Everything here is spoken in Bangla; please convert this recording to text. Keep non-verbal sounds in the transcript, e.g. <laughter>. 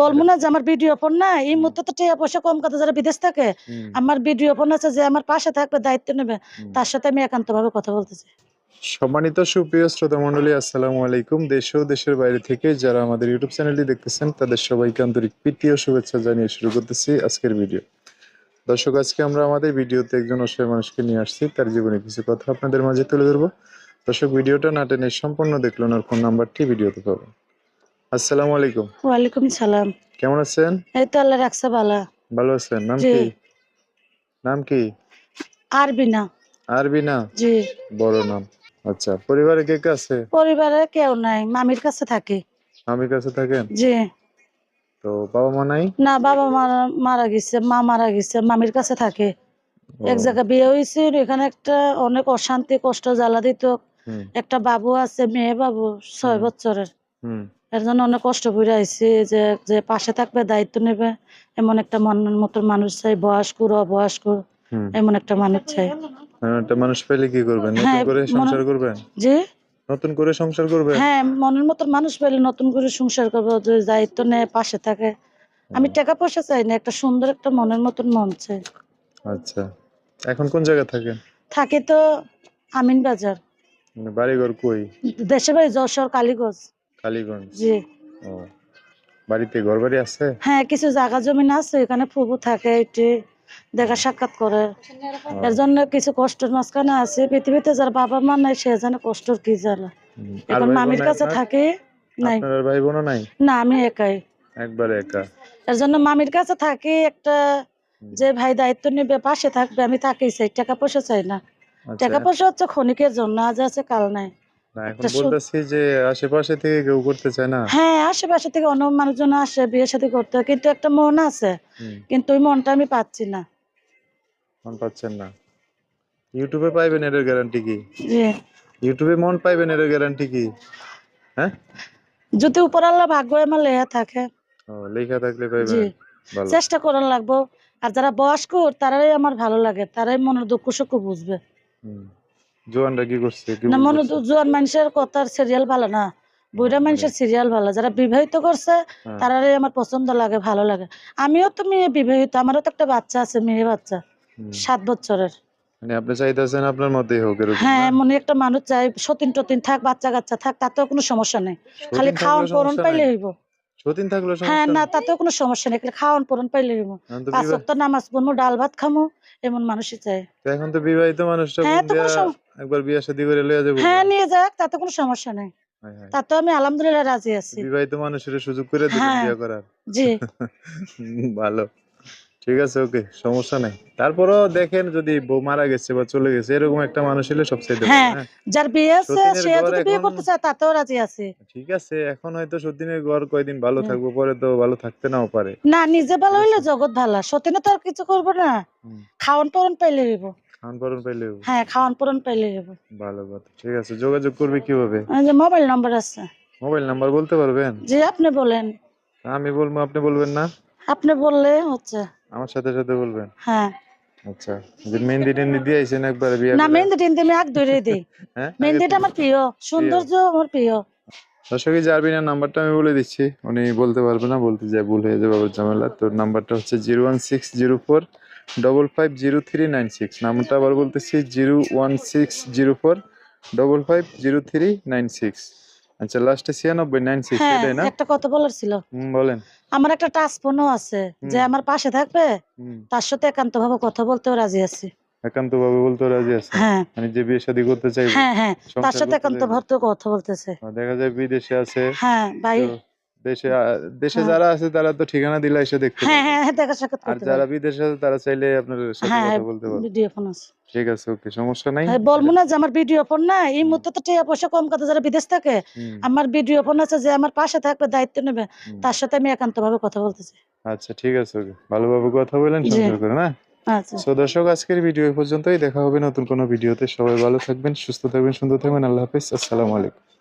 বলব না যে আমার ভিডিও ফোন না এই মুহূর্তে তো টাকা পয়সা কম কথা যারা বিদেশ থাকে আমার ভিডিও ফোন আছে যে আমার পাশে থাকবে দায়িত্ব নেবে তার সাথে আমি একান্ত ভাবে কথা বলতেছি। সম্মানিত সুপ্রিয় শ্রোতা মন্ডলী আসসালামু আলাইকুম। দেশ ও দেশের বাইরে থেকে যারা আমাদের ইউটিউব চ্যানেলটি দেখতেছেন তাদের সবাইকে আন্তরিক প্রীতি ও শুভেচ্ছা জানিয়ে শুরু করতেছি আজকের ভিডিও দর্শক আজকে আমরা আমাদের ভিডিওতে একজন অসহায় মানুষকে নিয়ে আসছি তার জীবনে কিছু কথা আপনাদের মাঝে তুলে ধরবো। দর্শক ভিডিওটা না টেনে সম্পূর্ণ দেখল ওনার ফোন নাম্বারটি ভিডিওতে পাবেন। আসসালামু আলাইকুম। ওয়ালাইকুম সালাম। কেমন আছেন? এই তো আল্লাহ রাখছে বালা ভালো আছেন। নাম কি? নাম কি? আরবি না আরবি না জি। বড় নাম। আচ্ছা পরিবারে কে কে আছে? পরিবারে কেউ নাই মামির কাছে থাকি। স্বামীর কাছে থাকেন? জি। তো বাবা মা নাই? না বাবা মারা মারা গেছে মা মারা গেছে মামির কাছে থাকে। এক জায়গায় বিয়ে হয়েছে এখানে একটা অনেক অশান্তি কষ্ট জ্বালা দিত। একটা বাবু আছে মেয়ে বাবু ছয় বছরের। হুম, এর জন্য অনেক কষ্ট করে আইছি যে যে পাশে থাকবে দায়িত্ব নেবে। এমন একটা মনের মতো মানুষ চাই বয়স্ক অবয়স্ক। এমন একটা মানুষ চাই। এমন একটা মানুষ পেলে কি করবেন? নতুন হ্যাঁ, করে সংসার করবেন? যে নতুন করে সংসার করবেন? হ্যাঁ মনের মতো মানুষ পেলে নতুন করে সংসার করব যে দায়িত্ব নেয় পাশে থাকে। আমি টাকা পয়সা চাই না একটা সুন্দর একটা মনের মতন মন চাই। আচ্ছা। এখন কোন জায়গায় থাকেন? থাকি তো আমিন বাজার মানে বাড়িঘর কই? দেশের বাড়ি যশোর কালীগঞ্জ। কালীগঞ্জ? জি। ও। বাড়িতে ঘর বাড়ি আছে? হ্যাঁ কিছু জায়গা জমিন আছে এখানে ফুবু থাকে এটি দেখা সাক্ষাৎ করে। এর জন্য কিছু কষ্টের মাঝখানে আছে পৃথিবীতে যার বাবা মা নাই সে জানে কষ্টর কি। আর এখন মামির কাছে থাকে নাই। আপনার ভাই বোনও নাই? না আমি একাই। একবারে একা? এর জন্য মামির কাছে থাকি একটা যে ভাই দায়িত্ব নেবে পাশে থাকবে আমি তাকেই চাই টাকা পয়সা চাই না। আচ্ছা। টাকা পয়সা হচ্ছে ক্ষণিকের জন্য আজ আছে কাল নাই। না এখন বলতেছি যে আশেপাশে থেকে কেউ করতে চায় না। হ্যাঁ আশেপাশে থেকে অন্য মানুষজন আসে বিয়ে সাথে করতে কিন্তু একটা মন আছে। কিন্তু ওই মনটা আমি পাচ্ছি না। মন পাচ্ছেন না। ইউটিউবে পাইবেন এর গ্যারান্টি কি? ইউটিউবে মন পাইবেন এর গ্যারান্টি কি? হ্যাঁ? যদি উপর আল্লাহ ভাগ্য আমার লেয়া থাকে। ও লেখা থাকলে পাইবেন। চেষ্টা করার লাগবো। আর যারা বয়স্ক তারাই আমার ভালো লাগে। তারাই মনের দুঃখ সুখ বুঝবে। হুম। জোয়ানরা কি করছে না মনে বলতেছে? জোয়ান মানুষের কথার সিরিয়াল ভালো না। বুড়া মানুষের সিরিয়াল ভালো। যারা বিবাহিত করছে হ্যাঁ, তারাই আমার পছন্দ লাগে ভালো লাগে। আমিও তো মেয়ে বিবাহিত আমারও তো একটা বাচ্চা আছে মেয়ে বাচ্চা সাত বছরের। মানে আপনি চাইতেছেন আপনার মতেই হোক এরকম হ্যাঁ? মনে একটা মানুষ চাই সতীন টতিন থাক বাচ্চা কাচ্চা থাক তাতেও কোনো সমস্যা নেই। খালি খাওয়ান পরন পাইলে? হইব। সতীন সমস্যা হ্যাঁ না? তাতেও কোনো সমস্যা নেই খাওয়ান পরন পাইলে পাঁচ ওয়াক্ত নামাজ পড়ব ডাল ভাত খামো এমন মানুষই চাই। তো এখন তো বিবাহিত মানুষটা হ্যাঁ, তো একবার বিয়ে শাদী করে লইয়া যাব। হ্যাঁ নিয়ে যাক তাতে কোনো সমস্যা নাই। তা তো আমি আলহামদুলিল্লাহ রাজি আছি। বিবাহিত মানুষের সুযোগ করে দিবেন বিয়ে করার। জি। <laughs> ভালো। ঠিক আছে ওকে সমস্যা নাই। তারপরও দেখেন যদি বউ মারা গেছে বা চলে গেছে এরকম একটা মানুষ হলে সবচেয়ে হ্যাঁ। হ্যাঁ। যার বিয়ে আছে সে যদি বিয়ে করতে চায় তাতেও রাজি আছে। ঠিক আছে এখন হয়তো সতীনের ঘর কয়দিন ভালো থাকব পরে তো ভালো থাকতে নাও পারে। না নিজে ভালো হইলে জগৎ ভালো সতীনে তো আর কিছু করব না। হুম। খাওয়ান পরন পাইলে হইব। খান পারন পাইলেও হ্যাঁ খাওয়ান পরন পাইলে ভালো কথা ঠিক আছে যোগাযোগ করবে কীভাবে? মোবাইল নাম্বার আছে। মোবাইল নাম্বার বলতে পারবেন? জি আপনি বলেন। আমি বলব আপনি বলবেন না? আপনি বললে হচ্ছে। আমার সাথে সাথে বলবেন? হ্যাঁ। আচ্ছা যে মেহেন্দি টেন্দি দিয়ে আইছেন একবার বিয়ে না মেহেন্দি টেন্দি আমি এক ধরে দিই। <laughs> হ্যাঁ? মেহেন্দিটা আমার প্রিয়। সৌন্দর্য আমার প্রিয়। দর্শক এই জারবিনার নাম্বারটা আমি বলে দিচ্ছি। উনি বলতে পারবে না বলতে যায় ভুল হয়ে যাবে আবার ঝামেলা। তোর নাম্বারটা হচ্ছে zero one six zero four double five zero three nine six. নাম্বারটা আবার বলতেছি zero one six zero four double five zero three nine six. আচ্ছা লাস্টে ছিয়ানব্বই নাইন সিক্স হ্যাঁ এটাই না? একটা কথা বলার ছিল। বলেন। আমার একটা টাচ ফোনও আছে যে আমার পাশে থাকবে তার সাথে একান্ত ভাবে কথা বলতেও রাজি আছি। একান্ত ভাবে বলতে রাজি আছে? হ্যাঁ। মানে যে বিয়ে শাদী করতে চাই হ্যাঁ হ্যাঁ তার সাথে একান্ত। ভাবে কথা বলতেছে। দেখা যায় বিদেশে আছে। হ্যাঁ ভাই। দেশে দেশে হ্যাঁ। যারা আছে তারা তো ঠিকানা দিলে এসে দেখতে হ্যাঁ। হ্যাঁ হ্যাঁ দেখা সাক্ষাৎ আর যারা বিদেশে আছে তারা চাইলে আপনার সাথে হ্যাঁ কথা বলতে পারবে। ভিডিও ফোন আছে। ঠিক আছে ওকে সমস্যা নাই। হ্যাঁ, বলব না যে আমার ভিডিও ফোন না এই মুহূর্তে তো টাকা পয়সা কম কথা যারা বিদেশ থাকে আমার ভিডিও ফোন আছে যে আমার পাশে থাকবে দায়িত্ব নেবে তার সাথে আমি একান্ত ভাবে কথা বলতেছি। আচ্ছা ঠিক আছে ওকে ভালোভাবে কথা বলেন। সংসার করেন হ্যাঁ? আচ্ছা। সো দর্শক আজকের ভিডিও পর্যন্তই। দেখা হবে নতুন কোনো ভিডিওতে সবাই ভালো থাকবেন সুস্থ থাকবেন সুন্দর থাকবেন। আল্লাহ হাফেজ। আসসালামু আলাইকুম।